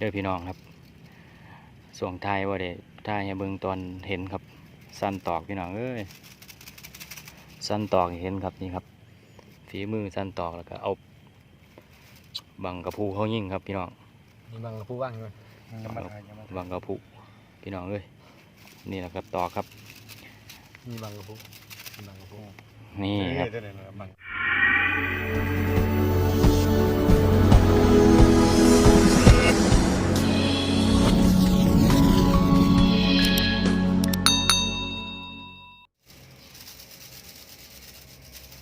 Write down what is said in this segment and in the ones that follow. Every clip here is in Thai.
เด้อพี่น้องครับส่วงท้ายว่าเด้ท้ายให้เบิ่งตอนเห็นครับ สั้นตอกพี่น้องเอ้ยสั้นตอกให้เห็นครับนี่ครับฝีมือสั้นตอกแล้วก็เอาบังกระพูเขายิ่งครับพี่น้องมีบางผู้ว่างอยู่ยังมาทายยังมาบังกระพูพี่น้องเอ้ยนี่แหละครับตอกครับ มีบางผู้มีบางผู้นี่ครับเดี๋ยวเดี๋ยวเดี๋ยวบั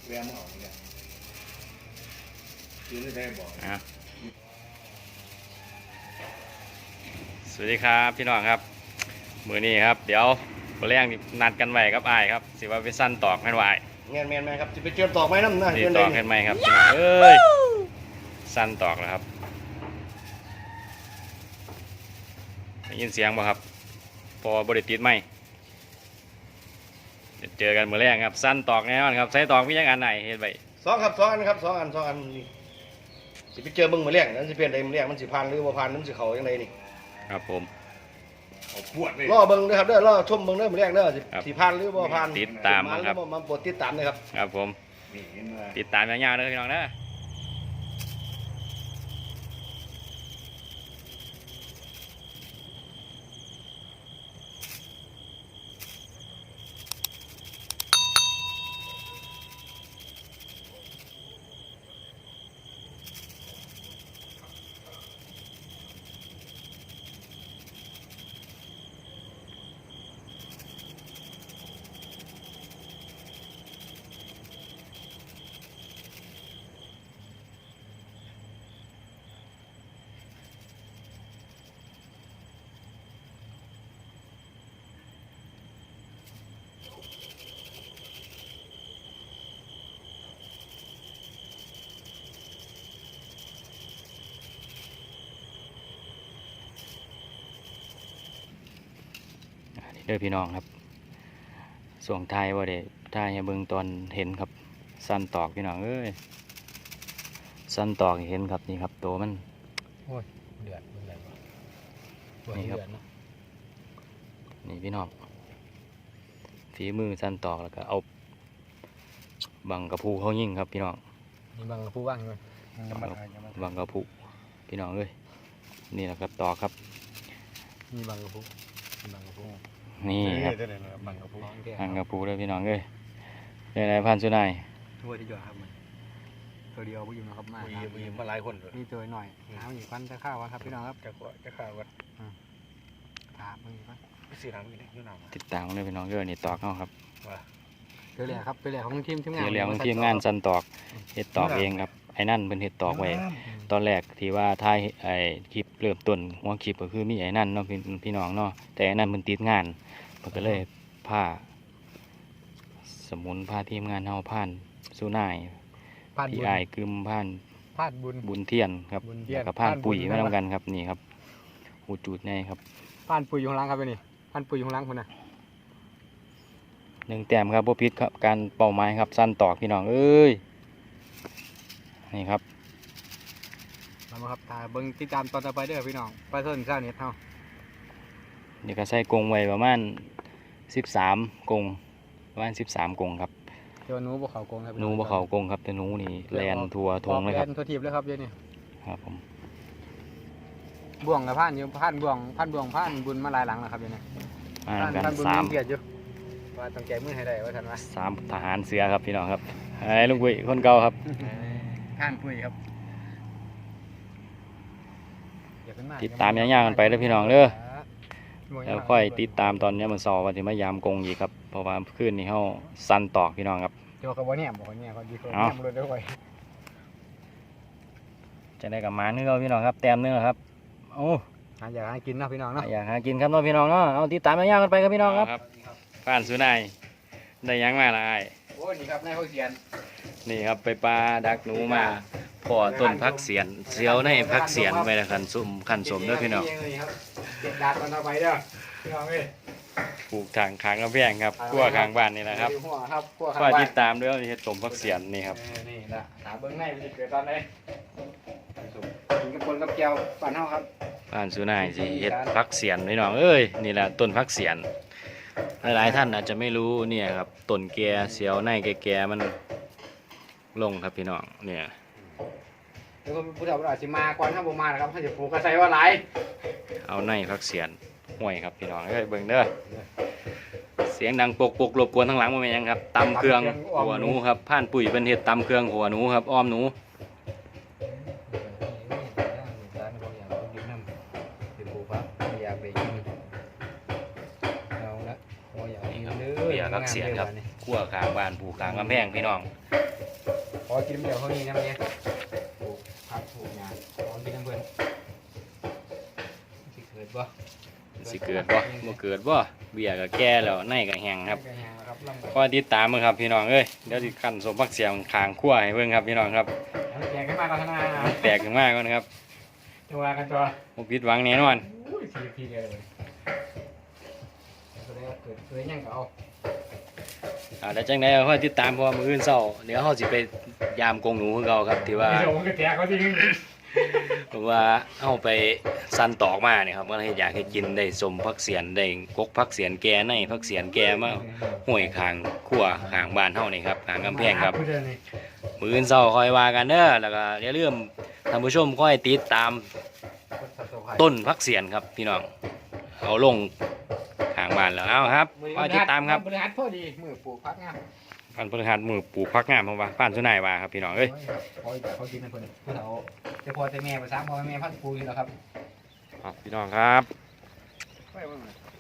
แวมออกนี่แหละยืนได้บอกอะสวัสดีครับพี่น้องครับ มือนี้ครับ เดี๋ยวมาแรงนี่นัดกันไว้ครับอายครับ สิว่าไปสั้นตอกให้ไหวแมนแมนแมนครับจะไปเจอตอกไหมน้ำนะตีเจอตได้อกกันไหมครับพี่น้องเอ้ยสั้นตอกแล้วครับได้ยินเสียงบ่ครับ พอบริติดไหมเดี๋ยว เจอกันมือแรงครับ สั้นตอกแน่นอนครับใช้ตอกมีอย่างอันไหนเห็นไปสองครับสองอันครับสองอันสองอันนี่สิไปเจอมึงมาเลี้ยงนั่นสิเปลี่ยนใดมึงเลี้ยงมันสิพันหรือบ่พันมันสิเขาอย่างไรนี่ครับผมเอาปวดเลยรอเบิ่งเด้อครับเด้อรอชมเบิ่งเด้อมาเลี้ยงเด้อสิครับสิพันหรือบ่พันติดตามมาครับหรือมาโปรดติดตามเลยครับ ครับผมนี่เห็นไหมติดตามยาวๆเลยพี่น้องนะ นี่ เด้อพี่น้องครับส่วงท้ายว่าเด้ท้ายให้เบิ่งตอนเห็นครับสั้นตอกพี่น้องเอ้ยสั้นตอกให้เห็นครับนี่ครับตัวมันเดือดเดือดบ่นี่ครับเดือดเนาะนี่พี่น้องฝีมือสั้นตอกแล้วก็เอาบังกระพูเขายิ่งครับพี่น้องมีบางผู้ว่างอยู่ยังมาทายยังมาทายบังกระพูพี่น้องเอ้ยนี่แหละครับตอกครับมีบางผู้มีบางผู้ นี่ครับเดี๋ยวเดี๋ยวเดี๋ยวบังกับผู้ของแก่บังกระพูเลยพี่น้องเอ้ยเป็นไรพันสุนัยตัวที่หยอดครับมันตัวเดียวผู้หญิงนะครับมาบุยบุยมาหลายคนเลยนี่ตัวหน่อยน้ำอีกพันจะข้าวครับพี่น้องครับจะขอจะข่าวว่าถามมึงครับสีน้ำอยู่ไหนอยู่น้ำติดตามเลยพี่น้องเอ้ยนี่ตอกเขาครับตัวเหลี่ยครับตัวเหลี่ยของทีมทีมงานเดี๋ยวเรียงทีมงานสั้นตอกเฮ็ดตอกเองครับไอ้นั่นเป็นเฮ็ดตอกไว้ตอนแรกที่ว่าถ่ายไอ้คลิปเริ่มต้นหัวคลิปก็คือมีไอ้นั่นเนาะพี่พี่น้องเนาะแต่ไอ้นั่นมันติดงาน มันก็เลยพาสมุนพาทีมงานเฮาผ่านสู้นายพาดพี่บุญอายกึมผ่านพาดบุญ บุญเทียนครับบุญเทียนแล้วก็ผ่านผ่านบุญปุ๋ยมานั่นทำวะกันครับนี่ครับหูจูดใหญ่ครับพาดปุ๋ยอยู่ข้างล่างครับนี่พาดปุ๋ยอยู่ข้างล่างคุณนะหนึ่งแต้มครับบ่ผิดครับการเป้าหมายครับสั้นตอกพี่น้องเอ้ยนี่ครับ มามาครับถ่ายเบิ้งติดตามตอนต่อไปเด้อพี่น้องไปต้นเช้าเน็ตเฮา นี่ก็ใส่กรงไว้ประมาณ13กรงประมาณ13กรงครับเดี๋ยวหนูบ่เขาโกงครับพี่หนูองบ่เขากรงครับแต่หนูนี่แลนทัวทงเลยครับแนทัวทีบเลยครับเดี๋ยวนี้ครับผมบ่วงกับผ่านอยู่ผ่านบ่วงผ่านบ่วงผ่านบุญมาหลายหลังแล้วครับเดี๋ยวนี้มาผ่านกันผ่านบุญสามเกียรติอยู่ว่าต้องแก้มือให้ได้ว่าท่านว่าสามทหารเสือครับพี่น้องครับไอ้ลุงกุ้ยคนเก่าครับผ่านปุ๋ยครับอย่าขึ้นติดตามย่างๆกันไปเลยพี่น้องเด้อ แล้วค่อยติดตามตอนนี้มันสอบวันที่มายามกงอีกครับเพราะว่าคืนนี้เฮาสั้นตอกพี่น้องครับเดี๋ยวกับว่าเนี่ยบอกว่าเนี่ยเขาดีกว่าเอ้าเนี่ยมันเลยด้วยจะได้กับหมาเนื้อพี่น้องครับแต้มเนื้อครับโอ้หาอยากให้กินเนาะพี่น้องเนาะอยากหากินครับเน้องพี่น้องเนาะเอาติดตามย่างๆกันไปครับพี่น้องครับผ่านสุนัยได้หยังมาละไอ้ายโอ้ยนี่ครับนายเขาเสียนนี่ครับไปปลาดักหนูมาพอต้นพักเสียนเสียวในพักเสียนไปละคันสุ่มคันสมเด้อพี่น้อง ครับเด็ดดาดกันต่อไปเด้อพี่น้องเอ้ยปลูกทางคางกระแพงครับกั้วคางบ้านนี่แหละครับหัวครับพวกก็ข้างบ้าตินดตามด้วยเฮ็ดสมพักเสียนนี่ครับ เออนี่ละถามเบิ้งในมันจะเกิดตอนไหนกินกับคนกับแก้วปั่นเฮาครับบ้านสุนายสิเฮ็ดพักเสียนพี่น้องเอ้ยนี่แหละต้นพักเสียน หลายๆท่านอาจจะไม่รู้เนี่ยครับต้นแกเสียวในแก่ๆมันลงครับพี่น้องเนี่ย เดี๋ยวผู้เฒ่าอาจจะมาก่อนถ้าบ่มานะครับถ้าจะปลูกกระใสว่าหลายเอาในพักเสียนห่วยครับพี่น้องเอ้ยเบิ่งเด้อเสียงดังปกปกรบกวนทั้งหลังบ่แม่นหยังครับตำเครื่องหัวหนูครับผ่านปุ๋ยเป็นเฮ็ดตำเครื่องหัวหนูครับอ้อมหนูอยากไปกินเอาละพออยากกินเด้อเบียร์พักเสียนครับขั้วข้างบ้านปลูกข้างกำแพงพี่น้องพอกินเดี๋ยวเขานี่นะเนี่ย ปลูกผักปลูกหญ้าพอกินน้ำเพิ่นสิเกิดบ่สิเกิดบ่บ่เกิดบ่เบียร์ก็แก่แล้วในก็แห้งครับก็แห้งแล้วครับลำบากคอยติดตามมึงครับพี่น้องเอ้ยเดี๋ยวสิคั่นสมพักเสียงคางขั้วให้เบิ่งครับพี่น้องครับเอาแกงขึ้นมาก่อนนะแตกขึ้นมาก่อนนะครับจะว่ากันตัวบ่ผิดหวังแน่นอนอุ้ยทีทีเดียวเลยก็ได้เกิดเกิดยังก็เอา อ่าแล้วจังได๋คอยติดตามเพราะว่ามื้ออื่นเช้าเดี๋ยวเฮาสิไปยามกรงหนูคือเก่าครับที่ว่าไม่โดนก็แตกเขาจริงเพราะว่าเอาไปสั่นตอกมาเนี่ยครับก็เลยอยากให้กินได้สมพักเสียนได้กกพักเสียนแก่ในพักเสียนแก่มาห้วยคางขั้วคางบ้านเฮานี่ครับคางกำแพงครับพูดเลยนี่มื้ออื่นเช้าคอยว่ากันเด้อแล้วก็อย่าลืมท่านผู้ชมคอยติดตามคนสับสนไผ่ต้นพักเสียนครับพี่น้องเอาลงคางบ้านแล้วเอาครับคอยติดตามครับบริหารพอดีมือปลูกพักงามพันพฤหัสมือปลูกพักงามเพราะว่าผ่านสุนายว่าครับพี่น้องเอ้ยพอเขากินนะคนผู้เฒ่าจะพอจะแม่ภาษาพ่อแม่พัดปลูกอยู่แล้วครับเอาพี่น้องครับ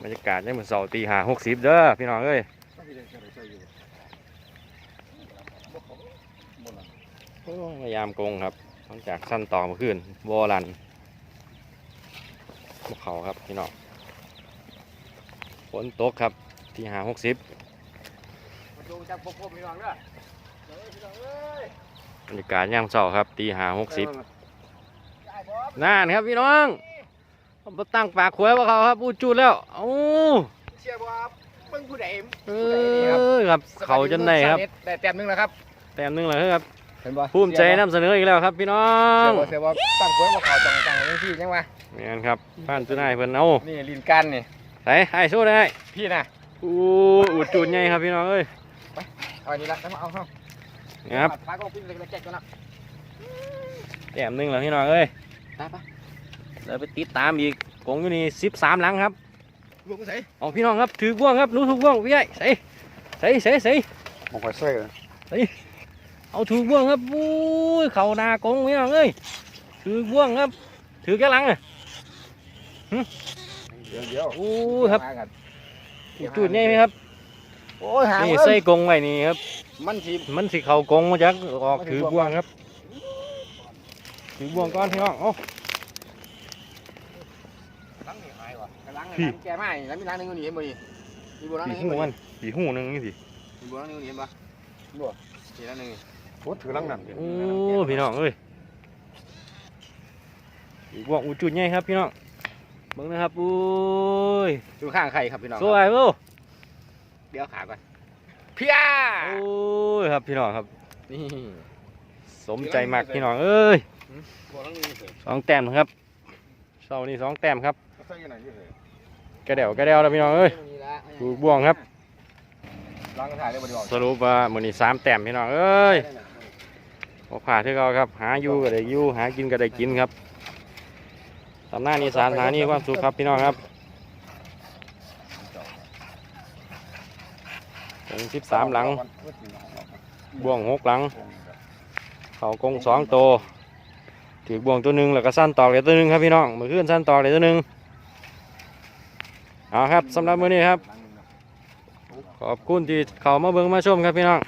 บรรยากาศในมื้อเช้าตีห้าหกสิบเด้อพี่น้องเอ้ยโอ้ยพยายามโกงครับหลังจากสั้นต่อมาขึ้นวอลันพวกเขาครับพี่น้อง ฝนตกครับที่หาหกสิบมาดูจากพวกผมพี่น้องเด้อบรรยากาศยามเช้าครับตีหาหกสิบนั่นครับพี่น้องผมบ่ตั้งปากขวยว่าเขาครับอู้จูดแล้วเอ้าเชียร์ว่าเบิ่งผู้ใดเอ้ยครับเขาจนได้ครับได้แต้มหนึงแล้วครับแต้มหนึงแล้วครับเห็นบ่ภูมิใจนำเสนออีกแล้วครับพี่น้อเชีงยร์บ่เชียร์ว่าตั้งกล้วยว่าเขาจังจังจังซี่ยังวะนี่นครับบ้านจุนายเพิ่นเอานี่ลินกันนี่ ใส่ไอ้สู้ได้พี่น่ะอู้อูดจูดใหญ่ครับพี่น้องเอ้ยเอาอันนี้ละแล้วมาเอาเข้านี่ครับพาก็ปิ้งเล็กๆแจกกันนะแต้มหนึงแล้วพี่น้องเอ้ยได้ปะแล้วไปติดตามอีกกงอยู่นี่สิบสามหลังครับลูกใส่เอาพี่น้องครับถือบ่วงครับหนูถือบ่วงพี่ใหญ่ใส่ใส่ใส่ใส่ผมขอช่วยกันเอาถือบ่วงครับอุ้ยเข่าหนากงพี่น้องเอ้ยถือบ่วงครับถือแค่หลังอะ เดี๋ยวเดี๋ยวอู้ครับจุดใหญ่ไหมครับโอ้ยหางนี่เอ้ยใส่กงไว้นี่ครับ มันสิมันสิเข่ากงมาจากออกถือบ่วงครับ ถือบ่วงก่อนพี่น้องเอาล้างนี่หายว่ะกำลังพี่ แกไม่แล้วมีล้างหนึงอยู่นี่เห็นบ่นี่มีบ่ล้างหผีนึงหูเห็นบ่มันี่นผีหูหนึงนี่สิมีบ่ล้างหนึงอยู่นี่เห็นบ่บ่มีล้างหนึงนี่โคตรถือลังนั่นโอ้พี่น้องเอ้ยถือบ่วงอู้จุดใหญ่ครับพี่น้อง เบิ่งนะครับอุ้ยอยู่ข้างใครครับพี่น้องสวยเว้ยเดี๋ยวขาก่อนเพียโอ้ยครับพี่น้องครับนี่สมใจมากพี่น้องเอ้ยบ่ลังนี่เถอะสองแต้มครับเสาร์นี้สองแต้มครับใส่ยังไงอยู่เถอะกระเดี่ยวกระเดี่ยวแล้วพี่น้องเอ้ยถูกบ่วงครับล้างกระถางได้บ่ดีบ่สรุปว่ามื้อนี้สามแต้มพี่น้องเอ้ยโอ้ผ่าที่เขาครับ หาอยู่ก็ได้อยู่หากินก็ได้กินครับ ตำนานอีสานหานี่ความสุขครับพี่น้องครับถึงสิบสามหลัง บ่วงหกหลัง เขากงสองโตวถือบ่วงตัวหนึ่งแล้วก็สั้นตอกเลยตัวหนึ่งครับพี่น้องมือขึ้นสั้นตอกเลยตัวหนึ่งเอาครับสำหรับมื้อนี้ครับ ขอบคุณที่เขามาเบิ่งมาชมครับพี่น้อง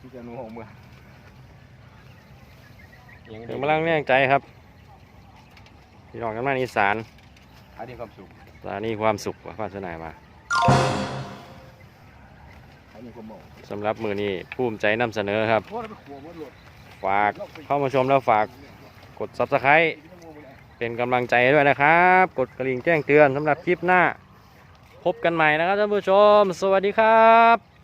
ที่จะหนูหงมือยังเป็นกำลังแรงใจครับ พี่น้องกันมาอีสานอันนี้ความสุขสถานีความสุขว่าพาสนายมาอันนี้ความเหมาะสำหรับมือนี้ภูมิใจนำเสนอครับโอ้ยไปขัวมันหลุดฝากเข้ามาชมแล้วฝากกด subscribe เป็นกำลังใจด้วยนะครับ กดกระลิ่งแจ้งเตือนสำหรับคลิปหน้า พบกันใหม่นะครับท่านผู้ชม สวัสดีครับ